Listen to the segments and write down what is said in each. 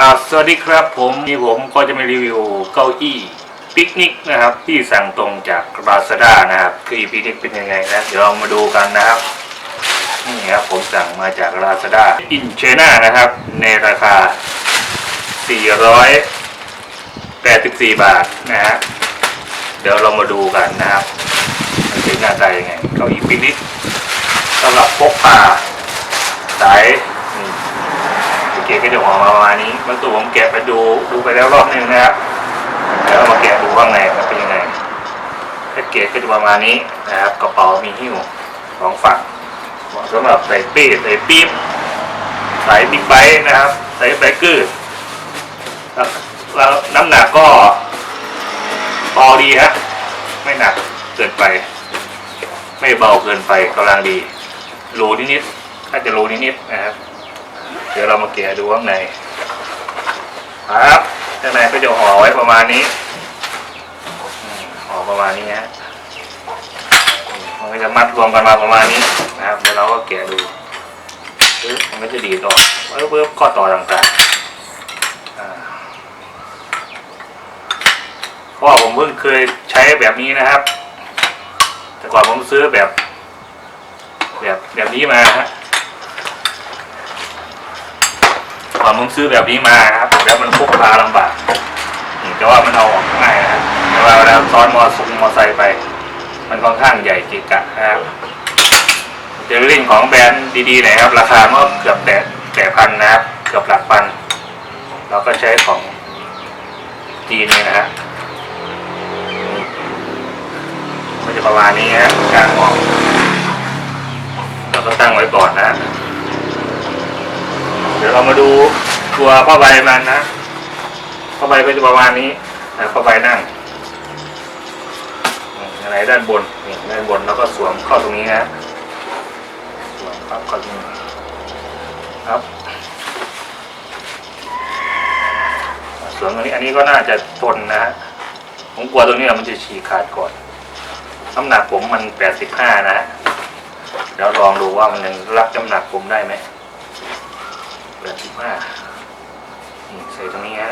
อ่าสวัสดีครับผมนี่ผมก็จะมารีวิวเก้าอี้ปิกนิกนะครับ ที่สั่งตรงจาก Lazada นะครับคือปิกนิกเป็นยังไงนะเดี๋ยวเรามาดูกันนะครับนี่ครับผมสั่งมาจาก Lazada อินเชน่านะครับ ในราคา 484 บาทนะฮะเดี๋ยวเรามาดูกันนะครับมันเป็นหน้าตายังไงเก้าอี้ปิกนิกสำหรับพกพาสาย เกะก็จะออกมาประมาณนี้บางตัวผมแกะไปดูดูไปแล้วรอบนึงนะครับแล้วมาแกะดูข้างในเป็นยังไงแพ็กเกจก็จะประมาณนี้นะครับกระเป๋ามีหิ้วสองฝั่งเหมาะสำหรับใส่ปี๊ใส่ปี๊บใส่บิ๊กไบค์นะครับ ใส่ไบเกอร์แล้วน้ำหนักก็พอดีฮะไม่หนักเกินไป ไม่เบาเกินไปกำลังดีโลนิดๆถ้าจะโลนิดๆนะครับ ดี๋ยวเรามาแกะดูข้างในครับข้างในก็จะห่อไว้ประมาณนี้ห่อประมาณนี้ฮะมันก็จะมัดรวมกันมาประมาณนี้นะครับเดี๋ยวเราก็แกะดูปึ๊บมันก็จะดีดออกปึ๊บปึ๊บข้อต่อต่างๆเพราะว่าผมเพิ่งเคยใช้แบบนี้นะครับ แต่ก่อนผมซื้อแบบ แบบแบบนี้มาฮะ ก่อนผมซื้อแบบนี้มาครับ แล้วมันพกพาลำบากแต่ว่ามันเอาออกง่ายนะครับแต่ว่าเวลาซ้อนมอซุงมอไซค์ไป มันค่อนข้างใหญ่จิกะนะครับเจอริ่งของแบรนด์ดีๆหน่อยครับ ราคาก็เกือบแต่แต่พันนะครับ เกือบหลักพัน เราก็ใช้ของจีนนี่นะฮะมันจะประมาณนี้ฮะกลางออกเราก็ตั้งไว้ก่อนนะ ดี๋ยวเรามาดูตัวผ้าใบมันนะผ้าใบก็จะประมาณนี้นะผ้าใบนั่งอะไรด้านบนนี่ด้านบนแล้วก็สวมเข้าตรงนี้นะสวมครับเข้าตรงนี้ครับสวมตรงนี้อันนี้ก็น่าจะทนนะฮะผมกลัวตรงนี้มันจะฉีกขาดก่อนน้ำหนักผมมันแปดสิบห้านะฮะเดี๋ยวลองดูว่ามันยังรับน้ำหนักผมได้ไหม แปดสิบห้านี่ใส่ตรงนี้ฮะ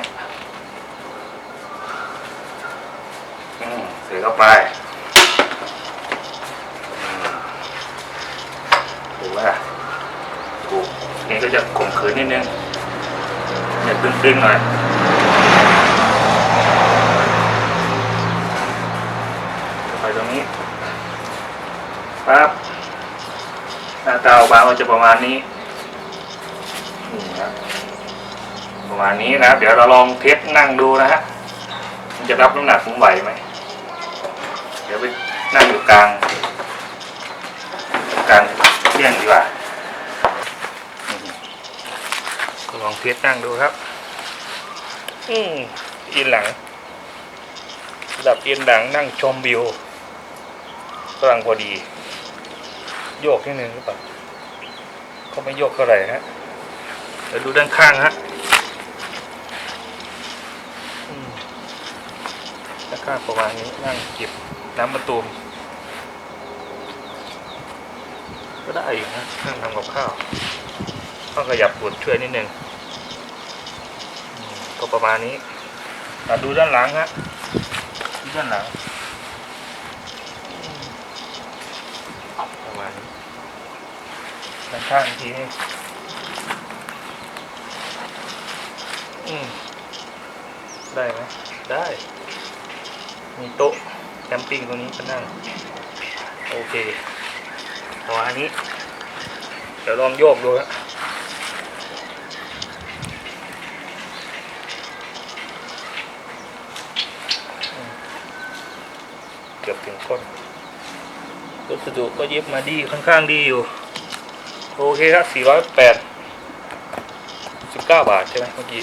อืมใส่เข้าไปอืมดูว่าถูกนี่ก็จะข่มขืนนิดนึงจะตึงๆหน่อยไปตรงนี้ปั๊บหน้าตาออกมามันจะประมาณนี้ครับ ประมาณนี้นะครับ เดี๋ยวเราลองเทสนั่งดูนะฮะมันจะรับน้ำหนักผมไหวไหมเดี๋ยวไปนั่งอยู่กลางกลางเที่ยงดีกว่าก็ลองเทสนั่งดูครับ อืมอินหลังระดับเอินหลังนั่งชมวิวกำลังพอดี โยกนิดนึงหรือเปล่าก็ไม่โยกเท่าไหร่ฮะเดี๋ยวดูด้านข้างฮะอืม ด้านข้างประมาณนี้นั่งเก็บน้ำมะตูม ก็ได้อยู่นะนั่งทำกับข้าวต้องขยับปวดช่วยนิดนึงก็ประมาณนี้อะดูด้านหลังฮะดูด้านหลังประมาณนี้ด้านข้างทีนี่อืมได้ไหมได้ มีโต๊ะแคมปิ้งตรงนี้ก็นั่งโอเคประมาณนี้ เดี๋ยวลองโยกดูฮะอืมเกือบถึงก้นวัสดุก็เย็บมาดีค่อนข้างดีอยู่ โอเคครับ408 19 บาทใช่ไหมเมื่อกี้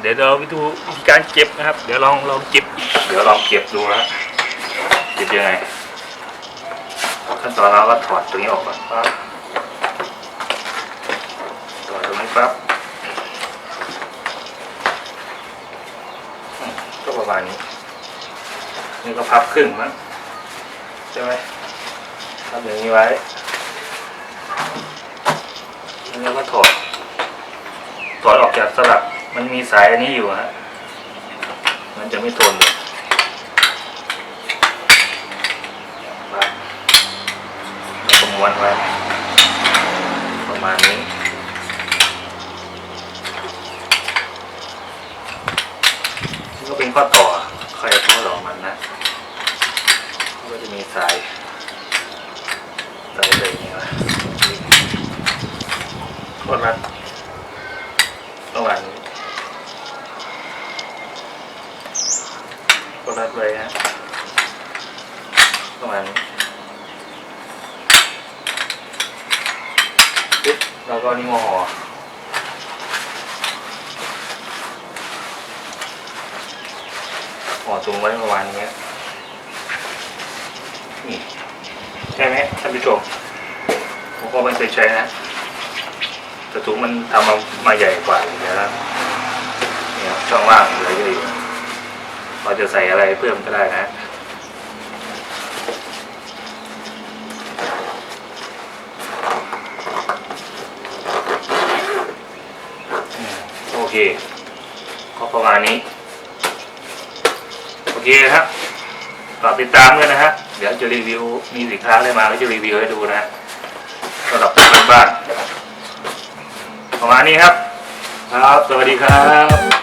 เดี๋ยวเราไปดูวิธีการเก็บนะครับ เดี๋ยวลองลองเก็บ ดี๋ยวลองเก็บดูนะเก็บยังไงขั้นตอนเราก็ถอดตรงนี้ออกก่อนปั๊บถอดตรงนี้ปั๊บก็ประมาณนี้นี่ก็พับครึ่งมั้งใช่ไหมพับอย่างนี้ไว้แล้วก็ถอดถอดออกจากสลักมันมีสายอันนี้อยู่ฮะมันจะไม่ทนเลยครับแล้วก็ ม้วนไว้ประมาณนี้ก็เป็นข้อต่อใครข้อต่อมันนะก็จะมีสายสายเลยนี่นะก็รัดระหว่างนี้ก็รัดไว้ฮะมาณนี้ปึ๊บแล้วก็นี่มอ ห่อตรงไว้ประมาณนี้นี่ใช่ไหมท่านผู้ชมผมก็ไม่เคยใช้นะแต่ถุงมันทำมามาใหญ่กว่าอย่างเงี้ยนะเนี่ยช่องว่างเหลือเยอะอยู่เราจะใส่อะไรเพิ่มก็ได้นะอืมโอเค ก็ประมาณนี้ โอเคครับฝากติดตามด้วยนะฮะ เดี๋ยวจะรีวิว มีสินค้าอะไรมาก็จะรีวิวให้ดูนะฮะสำหรับเพื่อนบ้าน ประมาณนี้ครับ ครับ สวัสดีครับ